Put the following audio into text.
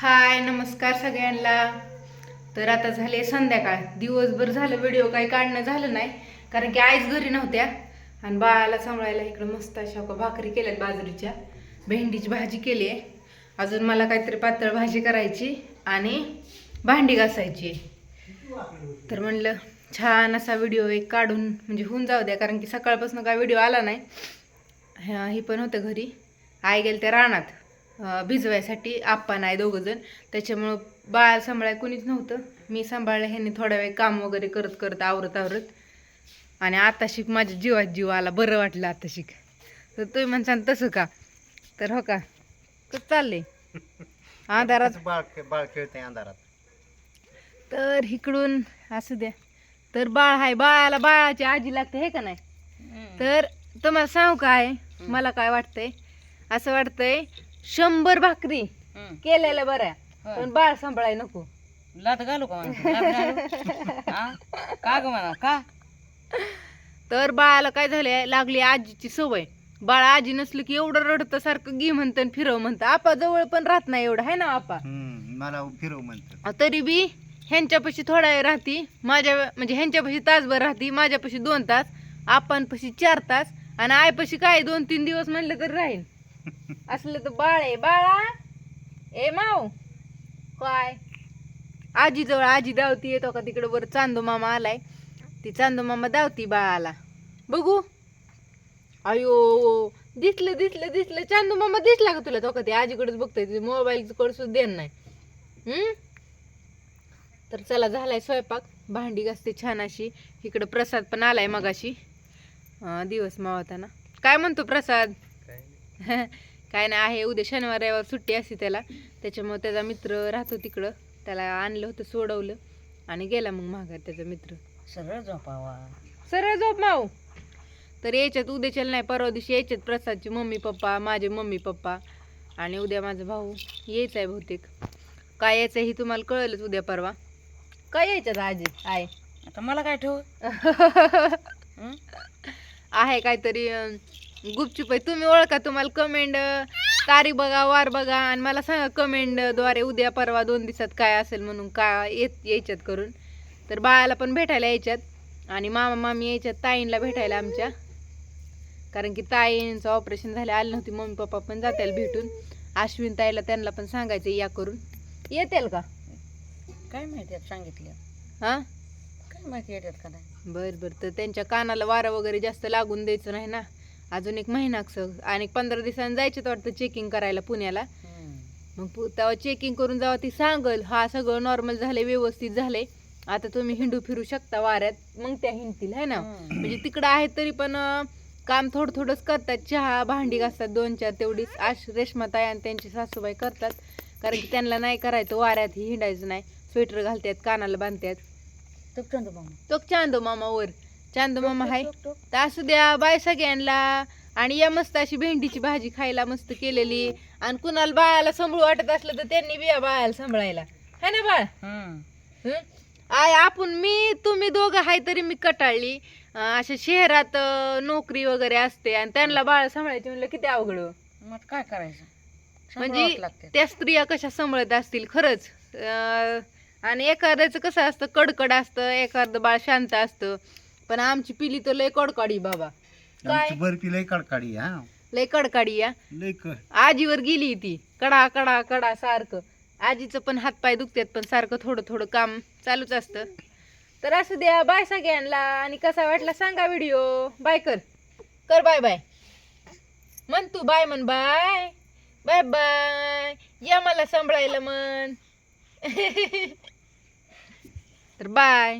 हाय नमस्कार सगळ्यांना. तर आता झाले संध्याकाळ. दिवसभर झालं व्हिडिओ काही काढणं झालं नाही कारण की आईच घरी नव्हत्या. आणि बाळाला सांभाळायला इकडं मस्त अशा का भाकरी केल्यात बाजरीच्या. भेंडीची भाजी केली आहे. अजून मला काहीतरी पातळ भाजी करायची आणि भांडी घासायची. तर म्हणलं छान असा व्हिडिओ एक काढून म्हणजे होऊन जाऊ द्या कारण की सकाळपासून काय व्हिडिओ आला नाही. हे पण होतं घरी. आई गेल त्या रानात. भिजवायसाठी आप्पा नाही दोघं जण. त्याच्यामुळं बाळ सांभाळाय कोणीच नव्हतं. मी सांभाळलं ह्यांनी थोडा वेळ काम वगैरे करत करत आवरत आवरत. आणि आता शिक माझ्या जीवात जीव आला बरं वाटलं आता शिक. तर तुम्ही म्हणसान तसं का? तर हो का? कसं चाललंय? अंधारात? बाळ बाळ खेळते अंधारात? तर इकडून असू द्या. तर बाळ हाय बाळाला बाळाची आजी लागते हे का नाही? तर तुम्हाला सांगू काय? मला काय वाटतंय? असं वाटतंय शंभर भाकरी केलेल्या बऱ्या. पण बाळ सांभाळाय नको. लात घालू का म्हणा? लाथ घालू? हा? का ग म्हणा? का? तर बाळाला काय झालंय? लागली आजीची सवय. बाळ आजी नसलं की एवढं रडतं सारखं गी म्हणतं आणि फिरव म्हणतं. आपा जवळ पण राहत नाही एवढं आहे ना आपा? हम्म, मला फिरव म्हणतात तरी बी ह्यांच्यापाशी थोडा वेळ राहती माझ्या म्हणजे ह्यांच्यापाशी तासभर राहती माझ्यापाशी दोन तास आपणपाशी चार तास आणि आईपाशी काय दोन तीन दिवस म्हणलं तर राहील असलं तर बाळ आहे बाळा. ए माऊ. काय? आजीजवळ आजी दावती येतो का तिकडं बरं चांदो मामा आलाय. ती चांदो मामा दावती बाळाला. बघू. अयो दिसलं दिसलं दिसलं. चांदू मामा दिसला का तुला? तो का ते आजीकडेच बघतोय मोबाईल कडे सुद्धा देण नाही. हम्म? तर चला झालाय स्वयंपाक. भांडी घासते छान अशी. इकडं प्रसाद पण आलाय मगाशी. दिवस मावताना. काय म्हणतो प्रसाद? काय नाही आहे उद्या शनिवार रविवार सुट्टी असते त्याला. त्याच्यामुळे त्याचा मित्र राहतो तिकडं. त्याला आणलं होतं सोडवलं. आणि गेला मग माघार त्याचा मित्र. सरळ झोपावा. सरळ झोप माऊ. तर यायच्यात उद्याच्याला नाही परवा दिवशी यायच्यात प्रसादची मम्मी पप्पा माझे मम्मी पप्पा आणि उद्या माझा भाऊ. यायचा आहे बहुतेक. काय यायचं ही तुम्हाला कळलंच उद्या परवा. काय यायच्यात आजी? आहे. आता मला काय ठेव? आहे काहीतरी गुपचूप आहे. तुम्ही ओळखा तुम्हाला कमेंट तारीख बघा वार बघा आणि मला सांगा कमेंटद्वारे उद्या परवा दोन दिवसात काय असेल म्हणून काय येत यायच्यात करून. तर बाळाला पण भेटायला यायच्यात आणि मामा मामी यायच्यात ताईंला भेटायला आमच्या. कारण की ताईंचं ऑपरेशन झालं आलं नव्हती. मम्मी पप्पा पण जातील भेटून. अश्विन ताईला त्यांना पण सांगायचं या करून. येतील का? काय माहिती सांगितलं. हां? काय माहिती येतात का नाही? बर बर. तर त्यांच्या कानाला वारं वगैरे जास्त लागून द्यायचं नाही ना. अजून एक महिना आणि पंधरा दिवसांनी जायचं वाटतं चेकिंग करायला पुण्याला. मग तेव्हा चेकिंग करून जेव्हा ती सांगल हा सगळं नॉर्मल झालंय व्यवस्थित झालंय. आता तुम्ही हिंडू फिरू शकता वाऱ्यात मग त्या हिंडतील है ना. म्हणजे तिकडं आहेत तरी पण काम थोडं थोडंच करतात. चहा भांडी घासतात दोन चार तेवढीच आश रेशमाताई आणि त्यांची सासूबाई करतात. कारण की त्यांना नाही करायचं वाऱ्यात हिंडायचं नाही. स्वेटर घालतात कानाला बांधतात. तो चांदो मामा वर. चांदो मामा हाय. तर असू द्या बाय सगळ्यांना. आणि या मस्त अशी भेंडीची भाजी खायला मस्त केलेली. आणि कुणाला बाळाला सांभाळू वाटत असलं तर त्यांनी बी या बाळाला सांभाळायला. है ना बाळ? आय आपण मी तुम्ही दोघं हाय तरी मी कटाळली. अशा शहरात नोकरी वगैरे असते आणि त्यांना बाळ सांभाळायची म्हणलं किती अवघड हो. मग काय करायचं? म्हणजे त्या स्त्रिया कशा सांभाळत असतील? खरंच. आणि एखाद्याचं कसं असतं कडकड असतं एखादं बाळ शांत असतं. पण आमची पिली तर लय कडकाडी बाबा. काय? आमची बर्फी लय कडकाडी हा. लय कडकाडी या लय क आजीवर गेली ती. कडा कडा कडा सारखं. आजीचं पण हातपाय दुखतात पण सारखं थोडं थोडं काम चालूच असतं. तर असू द्या बाय सगळ्यांना. आणि कसा वाटला सांगा व्हिडिओ. बाय कर. कर बाय बाय. म्हण तू बाय म्हण बाय. Bye bye. या मला सांभाळायला म्हण. तर बाय.